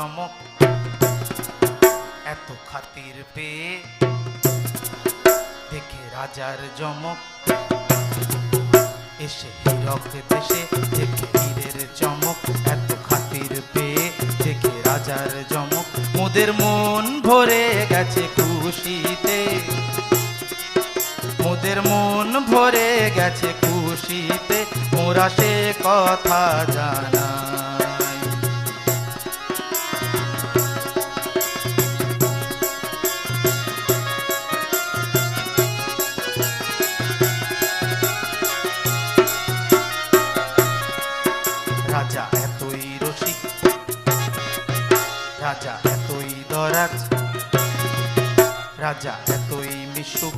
চমক, এত খাতির পেয়ে দেখে রাজার জমক। এসে হীরক দেশে, দেখে হীরের চমক, এত খাতির পেয়ে দেখে রাজার জমক। মোদের মন ভরে গেছে খুশিতে, মোদের মন ভরে গেছে খুশিতে, মোরা সে কথা জানাই রাজা এতই মিশুক,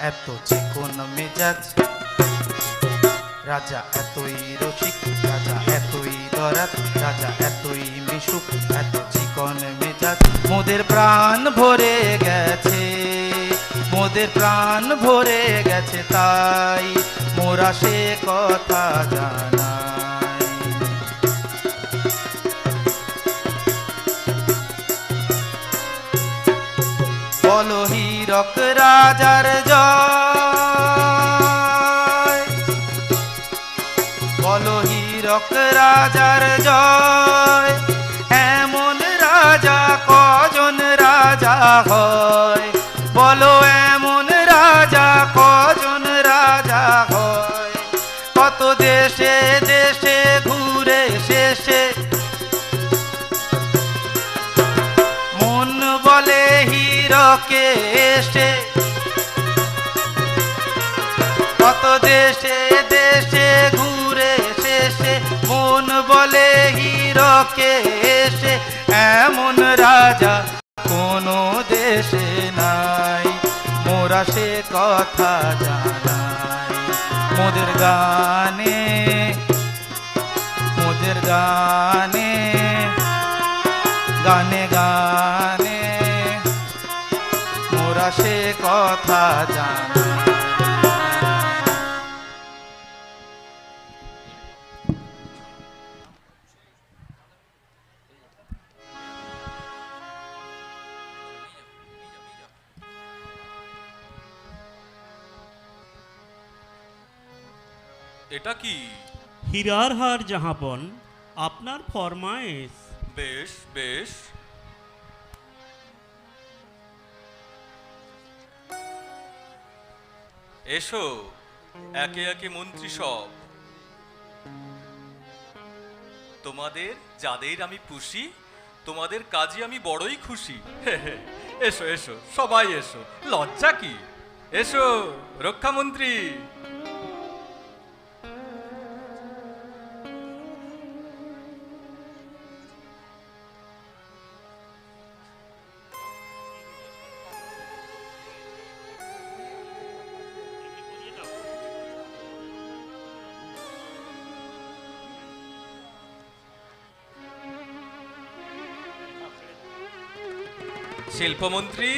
এত চিকন মেজাজ। রাজা এতই রসিক, রাজা এতই দরাজ, রাজা এতই মিশুক, এত চিকন মেজাজ। মোদের প্রাণ ভরে গেছে, মোদের প্রাণ ভরে গেছে তাই। মোরা সে কথা জানাই। হীরক রাজার জয়। বলো হীরক রাজার জয়। এমন রাজা কজন রাজা হয়? বলো এমন রাজা কজন রাজা হয়? কত দেশে দেশে ঘুরে শেষে হীরকে এসে, কত দেশে দেশে ঘুরে শেষে, মন বলে হীরকে এসে, এমন রাজা কোনো দেশে নাই। মোরা সে কথা জানাই। মোদের গানে মোদের গানে গানে গানে। কথা জানা। এটা কি? হীরার হার জাহাপন আপনার ফরমায়েশ। বেশ বেশ। এসো, একে একে মন্ত্রী সব। তোমাদের যাদের আমি পুষি, তোমাদের কাজে আমি বড়ই খুশি। এসো এসো, সবাই এসো। লজ্জা কি? এসো, রক্ষামন্ত্রী। শিল্পমন্ত্রী?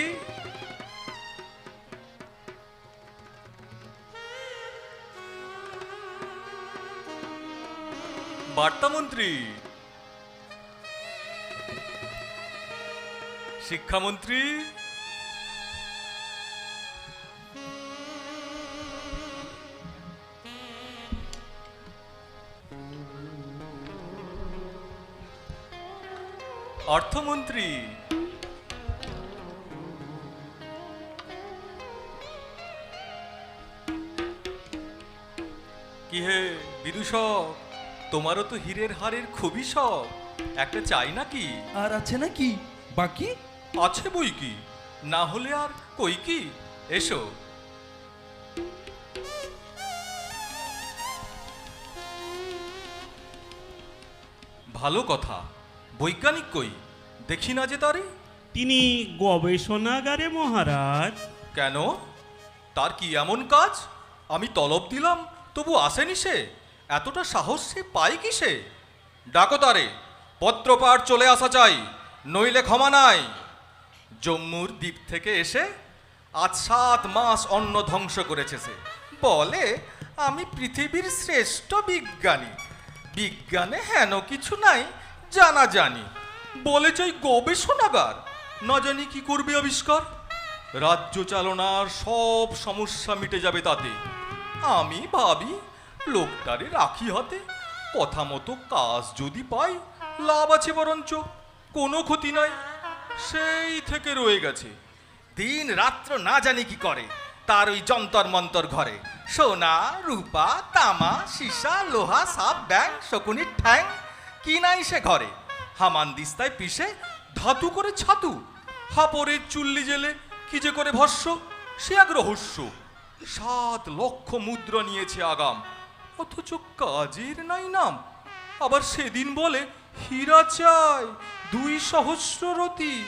বার্তামন্ত্রী? শিক্ষামন্ত্রী? অর্থমন্ত্রী? হে বিদূষক তোমারও তো হীরের হারের খুবই শখ। একটা চাই নাকি? আর আছে নাকি? বাকি? আছে বই কি? না হলে আর কই কি? এসো। ভালো কথা বৈজ্ঞানিক কই? দেখি না যে তারে তিনি গবেষণাগারে মহারাজ। কেন? তার কি এমন কাজ? আমি তলব দিলাম তবু আসেনি সে? এতটা সাহস সে পায় কি সে ডাকো তারে, পত্রপাঠ চলে আসা চাই, নইলে ক্ষমা নাই। জম্মুর দ্বীপ থেকে এসে আজ সাত মাস অন্ন ধ্বংস করেছে সে। বলে, আমি পৃথিবীর শ্রেষ্ঠ বিজ্ঞানী। বিজ্ঞানে হেন কিছু নাই, জানা জানি। বলে ওই গবেষণাগার। না জানি কি করবে আবিষ্কার। রাজ্য চালনার সব সমস্যা মিটে যাবে তাতে। আমি ভাবি, লোকটারে রাখি হাতে, কথা মতো কাজ যদি পাই, লাভ আছে বরঞ্চ, কোনো ক্ষতি নাই। সেই থেকে রয়ে গেছে। দিন রাত্র না জানি কি করে, তার ওই যন্তর মন্তর ঘরে। সোনা, রূপা, তামা, সীসা, লোহা, সাপ ব্যাং শকুনির ঠ্যাং, কি নাই সে ঘরে? হামান দিস্তায় পিষে ধাতু করে ছাতু। হাপরের চুল্লি জেলে কি যে করে ভস্য, সে এক রহস্য সাত লক্ষ মুদ্রা নিয়েছে আগাম। অথচ কাজের নাই নাম। আবার সেদিন বলে, হীরা চাই, দুই সহস্ররতি।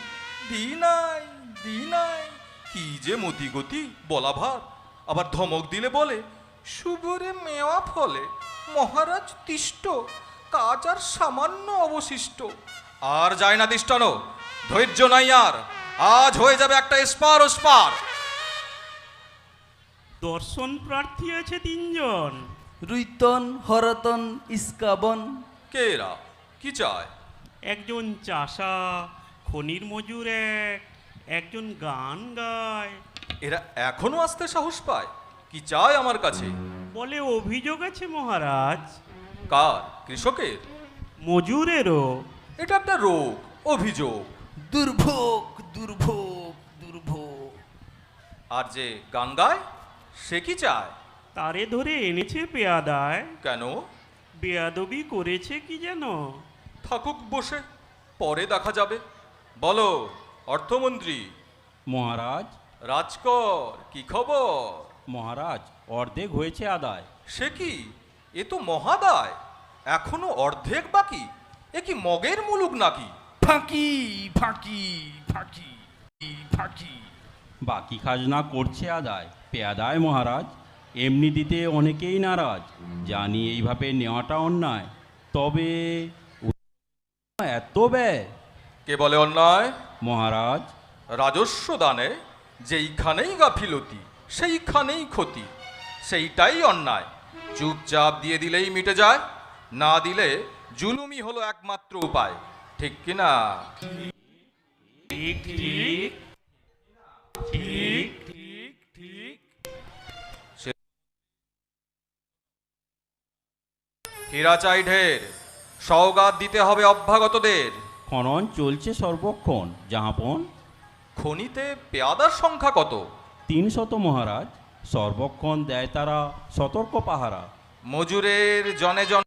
দিনাই দিনাই, কি যে মতি গতি বলা ভার। আবার ধমক দিলে বলে শুভরে মেওয়া ফলে, মহারাজ তিষ্ট, কাজ আর সামান্য অবশিষ্ট। আর যায় না দৃষ্টানো ধৈর্য নাই আর। আজ হয়ে যাবে একটা স্পার ও স্পার দর্শন প্রার্থী আছে তিনজন। রুইতন হরতন ইস্কাবন। কে এরা কি চায়? একজন চাষা খনির মজুর এক একজন গান গায়। এরা এখনও আসতে সাহস পায়? কি চায় আমার কাছে? বলে অভিযোগ আছে মহারাজ। কার? কৃষকের? মজুরেরও। এটা একটা রোগ অভিযোগ। দুর্ভোগ দুর্ভোগ দুর্ভোগ। আর যে গান গায়? সে কি চায়? তারে ধরে এনেছে পেয়াদায়। কেন? বেয়াদবি করেছে কি যেন? থাকুক বসে পরে দেখা যাবে। বলো অর্থমন্ত্রী। মহারাজ। রাজকর কি খবর? মহারাজ অর্ধেক হয়েছে আদায়। সে কি? এ তো মহাদায়। এখনও অর্ধেক বাকি? এ কি মগের মুলুক নাকি? ফাঁকি ফাঁকি ফাঁকি ফাঁকি। বাকি খাজনা করছে আদায়। পেয়াদায় মহারাজ এমনি দিতে অনেকেই নারাজ। জানি এইভাবে নেওয়াটা অন্যায়। তবে এত ব্যয়। কে বলে অন্যায়? মহারাজ। রাজস্ব দানে যেইখানেই গাফিলতি সেইখানেই ক্ষতি। সেইটাই অন্যায়। চুপচাপ দিয়ে দিলেই মিটে যায় না দিলে জুলুমি হলো একমাত্র উপায়। ঠিক কি না? ঠিক ঠিক ঠিক হীরা চাই ঢের সওগাত দিতে হবে অভ্যাগতদের। খনন চলছে সর্বক্ষণ জাহাপন। খনিতে পেয়াদার সংখ্যা কত? তিন শত মহারাজ সর্বক্ষণ দেয় তারা সতর্ক পাহারা। মজুরের জনে জন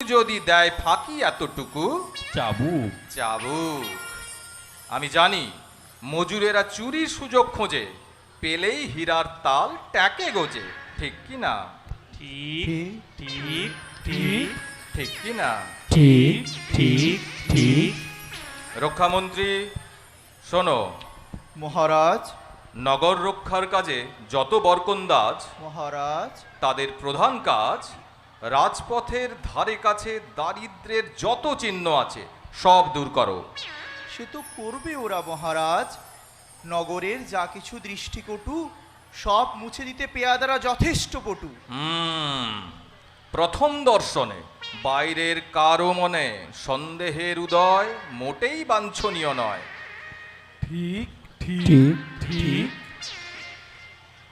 যদি দেয় ফাঁকি এতটুকু? চাবুক। চাবুক। আমি জানি মজুরেরা চুরির সুযোগ খোঁজে পেলেই হীরার তাল ট্যাকে গোজে। ঠিক কি না? ঠিক ঠিক ঠিক ঠিক কি না? ঠিক ঠিক ঠিক। রক্ষামন্ত্রী শোনো। মহারাজ। নগর রক্ষার কাজে যত বরকন্দাজ মহারাজ। তাদের প্রধান কাজ রাজপথের ধারে কাছে দারিদ্রের যত চিহ্ন আছে সব দূর করো। সে তো করবে ওরা মহারাজ। নগরের যা কিছু দৃষ্টিকটু সব মুছে দিতে পেয়াদারা যথেষ্ট পটু। হুম প্রথম দর্শনে বাইরের কারও মনে সন্দেহের উদয় মোটেই বাঞ্ছনীয় নয়। ঠিক ঠিক ঠিক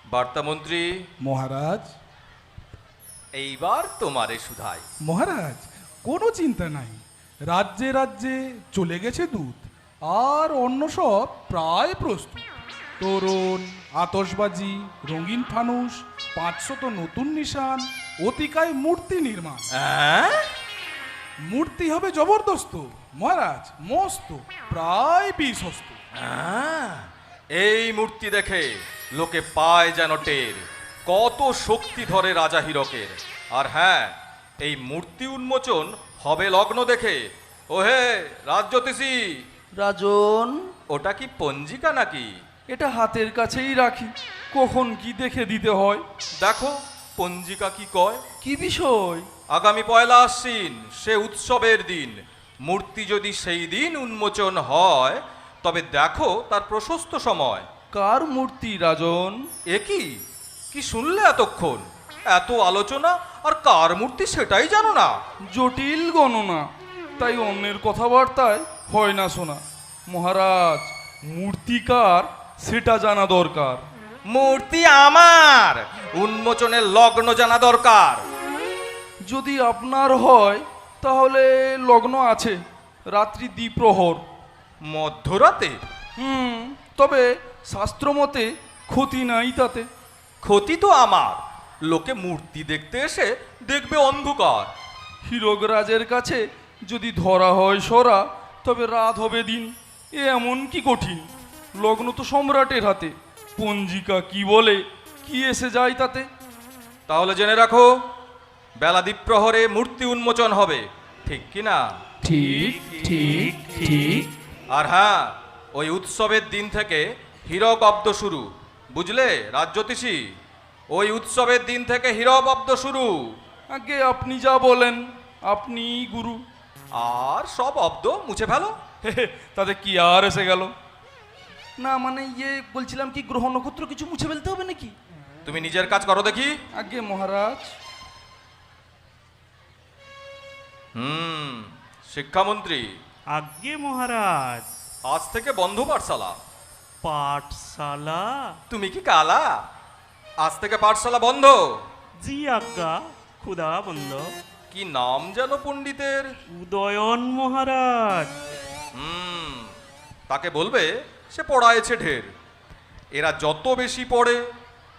বার্তামন্ত্রী। মহারাজ। এইবার তোমারে সুধাই মহারাজ কোনো চিন্তা নাই। রাজ্যে রাজ্যে চলে গেছে দুধ আর অন্য সব প্রায় প্রস্তুত। তোরণ আতসবাজি রঙিন ফানুস পাঁচশত নতুন নিশান অতিকায় মূর্তি নির্মাণ। মূর্তি হবে জবরদস্ত মহারাজ মস্ত প্রায় বিশ্বস্ত। আহ, এই মূর্তি দেখে লোকে পায় যেন টের কত শক্তি ধরে রাজা হীরকের। আর হ্যাঁ এই মূর্তি উন্মোচন হবে লগ্ন দেখে। ওহে রাজ্যতীষী রাজন! ওটা কি পঞ্জিকা নাকি? এটা হাতের কাছেই রাখি। কখন কি দেখে দিতে হয়? দেখো পঞ্জিকা কি কয়? কি বিষয়? আগামী পয়লা আশ্বিন সে উৎসবের দিন। মূর্তি যদি সেই দিন উন্মোচন হয় তবে দেখো তার প্রশস্ত সময়। কার মূর্তি রাজন? এ কি? কি শুনলে এতক্ষণ? এত আলোচনা আর কার মূর্তি সেটাই জানো না। জটিল গণনা। তাই অন্যের কথাবার্তায় হয় না শোনা। মহারাজ মূর্তিকার সেটা জানা দরকার। মূর্তি আমার। উন্মোচনের লগ্ন জানা দরকার। যদি আপনার হয় তাহলে লগ্ন আছে রাত্রি দ্বিপ্রহর। মধ্যরাতে? হুম তবে শাস্ত্রমতে ক্ষতি নাই তাতে। ক্ষতি তো আমার। লোকে মূর্তি দেখতে এসে দেখবে অন্ধকার। হীরকরাজের কাছে যদি ধরা হয় সরা তবে রাত হবে দিন। এ এমন কি কঠিন? লগ্ন তো সম্রাটের হাতে। পঞ্জিকা কি বলে? কি এসে যায় তাতে? তাহলে জেনে রাখো বেলা দ্বীপ্রহরে মূর্তি উন্মোচন হবে। ঠিক কি না? ঠিক ঠিক ঠিক। আর হ্যাঁ ওই উৎসবের দিন থেকে হীরক অব্দ শুরু। বুঝলে রাজ্যতীষী? ওই উৎসবের দিন থেকে হীরক অব্দ শুরু। আগে আপনি যা বলেন আপনি গুরু। আর সব অব্দ মুছে ফেলো। তাতে কি আর এসে গেল? না মানে ইয়ে বলছিলাম কি গ্রহ নক্ষত্র কিছু মুছে ফেলতে হবে নাকি? তুমি নিজের কাজ করো দেখি। আগে মহারাজ। হুম শিক্ষামন্ত্রী। আজ্ঞে মহারাজ। আজ থেকে বন্ধ পাঠশালা। পাঠশালা? তুমি কি কালা? আজ থেকে পাঠশালা বন্ধ। জি আজ্ঞা খুদা বন্ধ। কি নাম যেন পণ্ডিতের? উদয়ন মহারাজ। হুম তাকে বলবে সে পড়ায়েছে ঢের। এরা যত বেশি পড়ে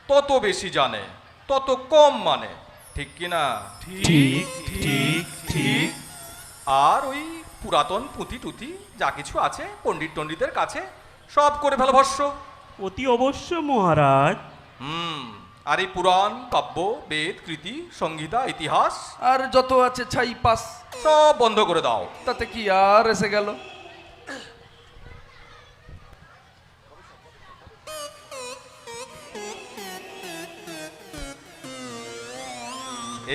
তত বেশি জানে তত কম মানে। ঠিক কি না? ঠিক ঠিক ঠিক। আর ওই পুরাতন পুঁথি টুথি যা কিছু আছে পণ্ডিত টণ্ডিতের কাছে সব করে ফেলো ভস্য। অতি অবশ্য মহারাজ। হুম আর এই পুরাণ কাব্য বেদ কৃতি সংগীতা ইতিহাস আর যত আছে ছাই পাস সব বন্ধ করে দাও। তাতে কি আর এসে গেল?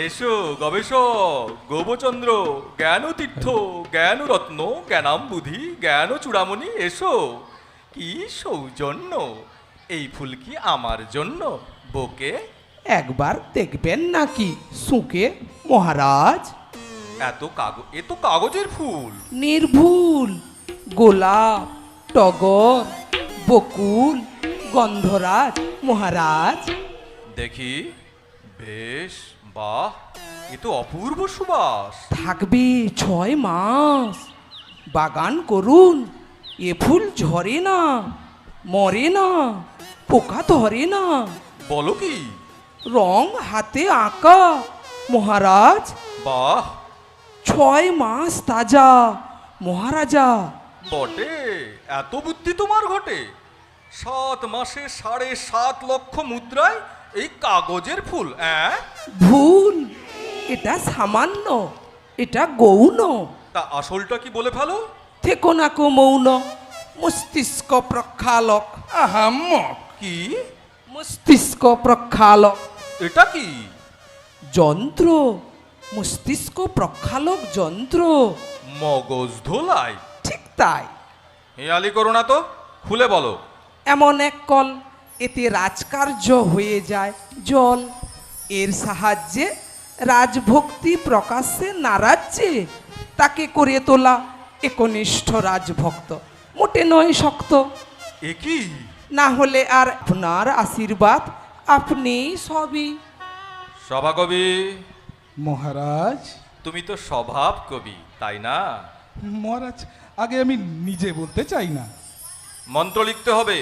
এসো গবেষক গোবচন্দ্র জ্ঞান তীর্থ জ্ঞান রত্ন জ্ঞানাম বুধি জ্ঞান চূড়ামণি এসো। কি সৌজন্য এই ফুল কি আমার জন্য? বোকে একবার দেখবেন নাকি সুকে? মহারাজ। এত কাগজ এ তো কাগজের ফুল। নির্ভুল গোলাপ টগর বকুল গন্ধরাজ মহারাজ। দেখি বেশ। বাহ এ তো অপূর্ব সুবাস। থাকবে ছয় মাস। বাগান করুন এ ফুল ঝরে না মরে না পোকা ধরে না। বলো কি? রং হাতে আঁকা মহারাজ। বাহ। ছয় মাস তাজা মহারাজা। বটে এত বুদ্ধি তোমার ঘটে। সাত মাসে সাড়ে সাত লক্ষ মুদ্রায় এই কাগজের ফুল অ্যাঁ? ভুল। এটা সামান্য এটা গৌণ। তা আসলটা কি বলে ফেলো? থেকো না কো মৌন মস্তিষ্ক প্রক্ষালক। আহাম্মক কি? মস্তিষ্ক প্রক্ষালক। এটা কি? যন্ত্র মস্তিষ্ক প্রক্ষালক যন্ত্র। মগজ ধোলাই। ঠিক তাই। হেয়ালি করো না তো খুলে বলো। এমন এক কল। এতে রাজকার্য হয়ে যায়। জল এর সাহায্যে রাজভক্তি প্রকাশ্যে নারাজ্যে তাকে করে তোলা একনিষ্ঠ রাজভক্ত। মোটে নয় শক্ত। একই না হলে আর আপনার আশীর্বাদ আপনি সবই। সভাকবি মহারাজ। তুমি তো স্বভাব কবি তাই না? মহারাজ আগে আমি নিজে বলতে চাই না। মন্ত্র লিখতে হবে।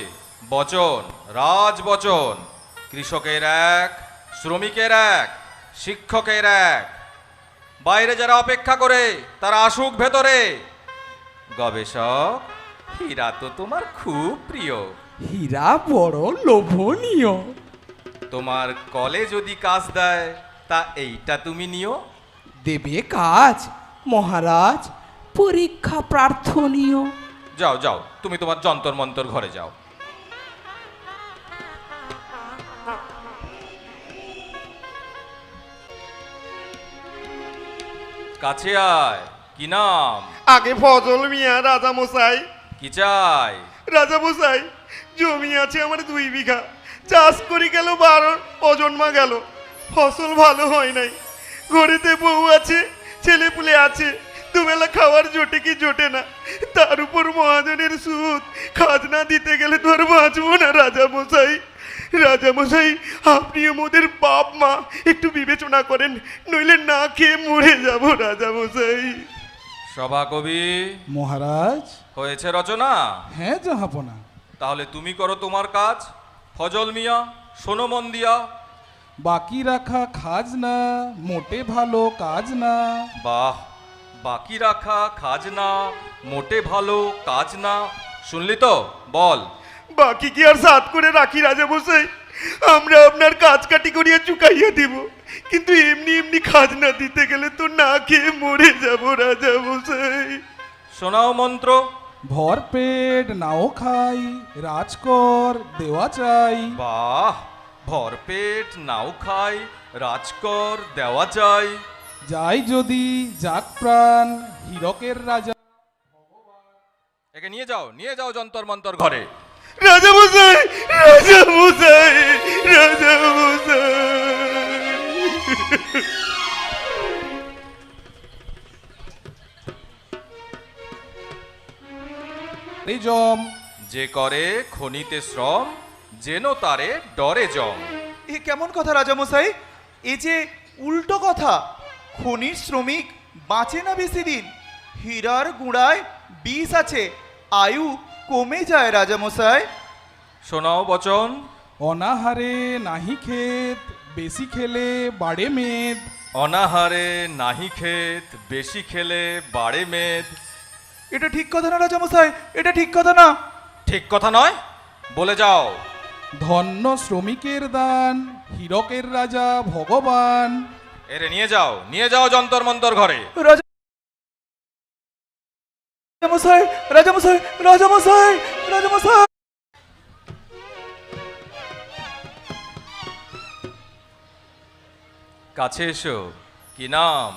বচন রাজ বচন। কৃষকের এক শ্রমিকের এক শিক্ষকের এক। বাইরে যারা অপেক্ষা করে তারা আসুক ভেতরে। গবেষক হীরা তো তোমার খুব প্রিয়। হীরা বড় লোভনীয়। তোমার কলে যদি কাজ দেয় তা এইটা তুমি নিও। দেবে কাজ মহারাজ পরীক্ষা প্রার্থনীয়। যাও যাও তুমি তোমার যন্তর মন্তর ঘরে যাও। কাছে আয়। কি নাম? আগে ফজল মিয়া রাজা মশাই। কি চাই? রাজা মশাই জমি আছে আমার দুই বিঘা। চাষ করি গেল বারো অজন্মা গেল। ফসল ভালো হয় নাই। ঘরেতে বউ আছে ছেলে পুলে আছে। দুবেলা খাওয়ার জোটে কি জোটে না। তার উপর মহাজনের সুদ। খাজনা দিতে গেলে তো আর বাঁচবো না রাজা মশাই। রাজা মশাই আপনি আমাদের বাপ মা একটু বিবেচনা করেন নইলে না খেয়ে মরে যাব রাজা মশাই সভাকবি মহারাজ? হয়েছে রচনা? হ্যাঁ জাহাপনা। তাহলে তুমি করো তোমার কাজ। ফজল মিয়া শোনো মন দিয়া। বাকি রাখা খাজনা মোটে ভালো কাজ না বাহ বাকি রাখা খাজনা মোটে ভালো কাজ না শুনলি তো? বল। বাকি কি আর সাত করে রাখি রাজা মশাই আমরা আপনার কাজ কাটি করিয়া চুকাইয়া দিব। কিন্তু এমনি এমনি খাজনা দিতে গেলে তো না খেয়ে মরে যাব রাজা মশাই শোনাও মন্ত্র। ভর পেট নাও খাই রাজকর দেওয়া চাই। বাহ ভরপেট নাও খাই রাজকর দেওয়া চাই। যাই যদি যাক প্রাণ হীরকের রাজা। একে নিয়ে যাও নিয়ে যাও যন্তর মন্তর ঘরে। রাজা মশাই রাজা মশাই রাজা মশাই। এই জম যে করে খনিতে শ্রম যেন তারে ডরে জম। এ কেমন কথা রাজামশাই এ যে উল্টো কথা খনির শ্রমিক বাঁচে না বেশি দিন হীরার গুঁড়ায় বিষ আছে আয়ু কমে যায় রাজামশাই। শোনাও বচন। অনাহারে নাহি ক্ষেত বেশি খেলে বাড়ে মেদ। অনাহারে নাহি ক্ষেত বেশি খেলে বাড়ে মেদ। এটা ঠিক কথা না রাজামশাই এটা ঠিক কথা না। ঠিক কথা নয়? বলে যাও। ধন্য শ্রমিকের দান হীরকের রাজা ভগবান। এরে নিয়ে যাও নিয়ে যাও যন্তর মন্তর ঘরে। রাজা রাজামশাই রাজামশাই রাজামশাই রাজামশাই। কাছে এসো কি নাম?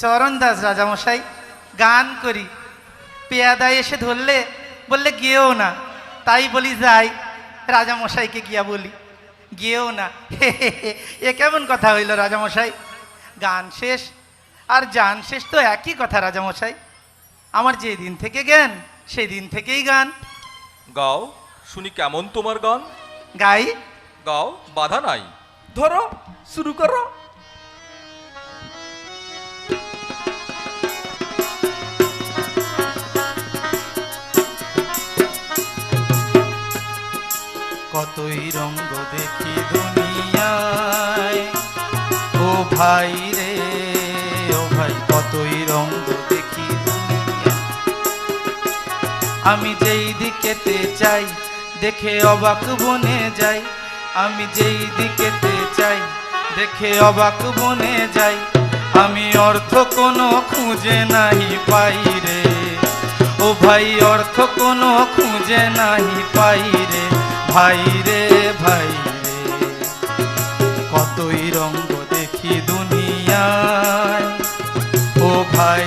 চরণ দাস রাজামশাই গান করি। পেয়াদায় এসে ধরলে বললে গেও না। তাই বলি যাই রাজামশাইকে গিয়া বলি। গেও না। এ কেমন কথা হইল রাজামশাই? গান শেষ আর জান শেষ তো একই কথা রাজামশাই। আমার যেদিন থেকে জ্ঞান সেদিন থেকেই গান। গাও শুনি কেমন তোমার গান? গাই। গাও বাধা নাই। ধরো শুরু করো। কতই রঙ্গ দেখি দুনিয়ায়। ও ভাই রে ও ভাই কতই রঙ্গ আমি যেই দিকেতে চাই, দেখে অবাক বনে যাই। আমি যেই দিকেতে চাই, দেখে অবাক বনে যাই। আমি অর্থ কোনো খুঁজে নাই পাই রে। ও ভাই, অর্থ কোনো খুঁজে নাহি পাই রে। ভাই রে ভাই রে, কতই রঙ্গ দেখি দুনিয়ায়। ও ভাই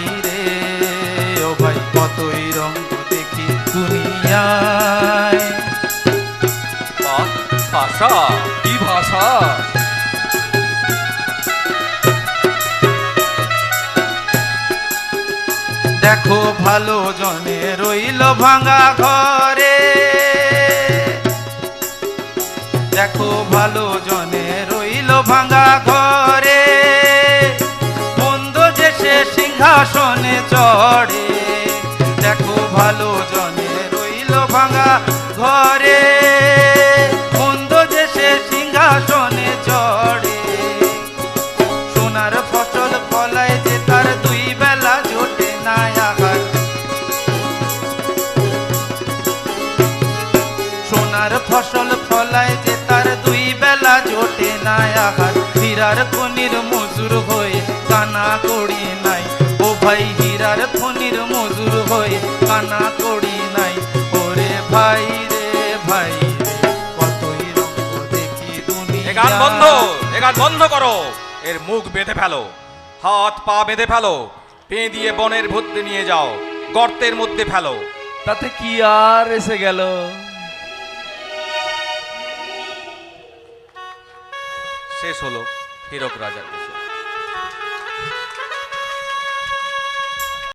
দেখো ভালো জনে রইল ভাঙা ঘরে। দেখো ভালো জনে রইল ভাঙা ঘরে। বন্ধ যে সে সিংহাসনে চড়ে জোটে না আহার হীরার খনির মজুর হয়ে কানা করি নাই ও ভাই হীরার খনির মজুর হয়ে কানা করি নাই ওরে ভাই রে ভাই কতই রঙ্গ দেখি এ গান বন্ধ এ গান বন্ধ করো এর মুখ বেঁধে ফেলো হাত পা বেঁধে ফেলো পে দিয়ে বনের মধ্যে নিয়ে যাও গর্তের মধ্যে ফেলো। তাতে কি আর এসে গেল? শেষ হলো হীরক রাজার।